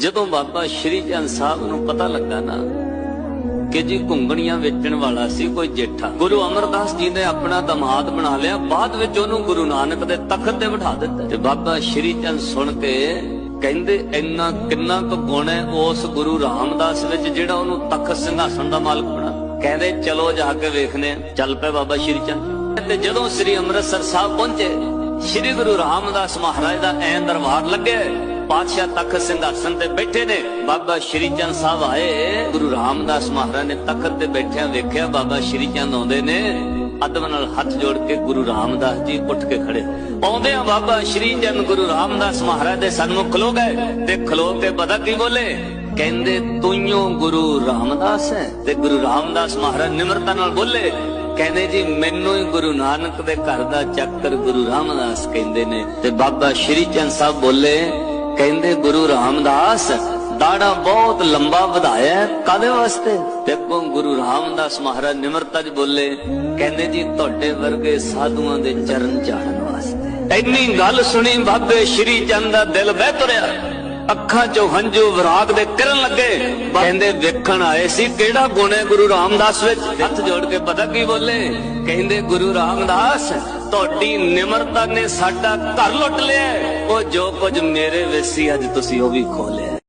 ਜਦੋਂ ਬਾਬਾ ਸ਼੍ਰੀ ਚੰਦ ਸਾਹਿਬ ਨੂੰ ਪਤਾ ਲੱਗਾ ਨਾ ਕਿ ਜੀ ਘੁੰਗਣੀਆਂ ਵੇਚਣ ਵਾਲਾ ਸੀ, ਕੋਈ ਜੇਠਾ। ਗੁਰੂ ਅਮਰਦਾਸ ਜੀ ਨੇ ਆਪਣਾ ਦਮਾਦ ਬਣਾ ਲਿਆ, ਬਾਅਦ ਵਿੱਚ ਉਹਨੂੰ ਗੁਰੂ ਨਾਨਕ ਦੇ ਤਖਤ ਤੇ ਬਿਠਾ ਦਿੱਤਾ। ਤੇ ਬਾਬਾ ਸ਼੍ਰੀ ਚੰਦ ਸੁਣ ਕੇ ਕਹਿੰਦੇ, ਇੰਨਾ ਕਿੰਨਾ ਕੁ ਗੁਣ ਹੈ ਉਸ ਗੁਰੂ ਰਾਮਦਾਸ ਵਿੱਚ ਜਿਹੜਾ ਉਹਨੂੰ ਤਖਤ ਸਿੰਘਾਸਣ ਦਾ ਮਾਲਕ ਬਣਾ? ਕਹਿੰਦੇ, ਚਲੋ ਜਾ ਕੇ ਵੇਖਨੇ ਚੱਲ ਪਏ ਬਾਬਾ ਸ਼੍ਰੀ ਚੰਦ ਤੇ ਜਦੋਂ ਸ੍ਰੀ ਅੰਮ੍ਰਿਤਸਰ ਸਾਹਿਬ ਪਹੁੰਚੇ, ਸ੍ਰੀ ਗੁਰੂ ਰਾਮਦਾਸ ਮਹਾਰਾਜ ਦਾ ਐਨ ਦਰਬਾਰ ਲੱਗੇ ਪਾਤਸ਼ਾਹ ਤਖਤ ਸਿੰਘਾਸਨ ਤੇ ਬੈਠੇ ਨੇ। ਬਾਬਾ ਸ਼੍ਰੀ ਚੰਦ ਸਾਹਿਬ ਆਏ। ਗੁਰੂ ਰਾਮਦਾਸ ਮਹਾਰਾਜ ਨੇ ਤਖਤ ਤੇ ਬੈਠਿਆਂ ਵੇਖਿਆ। ਬਾਬਾ ਸ਼੍ਰੀ ਚੰਦ ਆਉਂਦੇ ਨੇ। ਅਦਬ ਨਾਲ ਹੱਥ ਜੋੜ ਕੇ ਗੁਰੂ ਰਾਮਦਾਸ ਜੀ ਉੱਠ ਕੇ ਖੜੇ। ਆਉਂਦੇ ਆ ਬਾਬਾ ਸ਼੍ਰੀ ਚੰਦ ਗੁਰੂ ਰਾਮਦਾਸ ਮਹਾਰਾਜ ਦੇ ਸਨਮੁਖ ਖਲੋ ਗਏ ਤੇ ਖਲੋ ਕੇ ਪਤਾ ਕੀ ਬੋਲੇ? ਕਹਿੰਦੇ ਤੂੰ ਗੁਰੂ ਰਾਮਦਾਸ ਹੈ? ਤੇ ਗੁਰੂ ਰਾਮਦਾਸ ਮਹਾਰਾਜ ਨਿਮਰਤਾ ਨਾਲ ਬੋਲੇ। ਕਹਿੰਦੇ, ਜੀ, ਮੈਨੂੰ ਹੀ ਗੁਰੂ ਨਾਨਕ ਦੇ ਘਰ ਦਾ ਚੱਕਰ ਗੁਰੂ ਰਾਮਦਾਸ ਕਹਿੰਦੇ ਨੇ। ਤੇ ਬਾਬਾ ਸ਼੍ਰੀ ਚੰਦ ਸਾਹਿਬ ਬੋਲੇ ਕਹਿੰਦੇ ਗੁਰੂ ਰਾਮਦਾਸ ਦਾੜਾ ਬਹੁਤ ਲੰਬਾ ਵਧਾਇਆ ਹੈ, ਵਾਸਤੇ? ਤੇ ਅੱਗੋਂ ਗੁਰੂ ਰਾਮਦਾਸ ਮਹਾਰਾਜ ਨਿਮਰਤਾ 'ਚ ਬੋਲੇ ਕਹਿੰਦੇ ਜੀ ਤੁਹਾਡੇ ਵਰਗੇ ਸਾਧੂਆਂ ਦੇ ਚਰਨ ਝਾੜਨ ਵਾਸਤੇ। ਇੰਨੀ ਗੱਲ ਸੁਣੀ ਬਾਬੇ ਸ਼੍ਰੀ ਚੰਦ ਦਾ ਦਿਲ ਬਹਿ ਤੁਰਿਆ। ਅੱਖਾਂ 'ਚੋਂ ਹੰਝੂ ਵਿਰਾਗ ਦੇ ਕਿਰਨ ਲੱਗੇ। ਕਹਿੰਦੇ ਵੇਖਣ ਆਏ ਸੀ ਕਿਹੜਾ ਗੁਣ ਹੈ ਗੁਰੂ ਰਾਮਦਾਸ ਵਿੱਚ? ਹੱਥ ਜੋੜ ਕੇ ਪਤਾ ਕੀ ਬੋਲੇ? ਕਹਿੰਦੇ ਗੁਰੂ ਰਾਮਦਾਸ ਤੁਹਾਡੀ ਨਿਮਰਤਾ ਨੇ ਸਾਡਾ ਘਰ ਲੁੱਟ ਲਿਆ ਉਹ ਜੋ ਕੁਝ ਮੇਰੇ ਵਿੱਚ ਸੀ, ਅੱਜ ਤੁਸੀਂ ਉਹ ਵੀ ਖੋ ਲਿਆ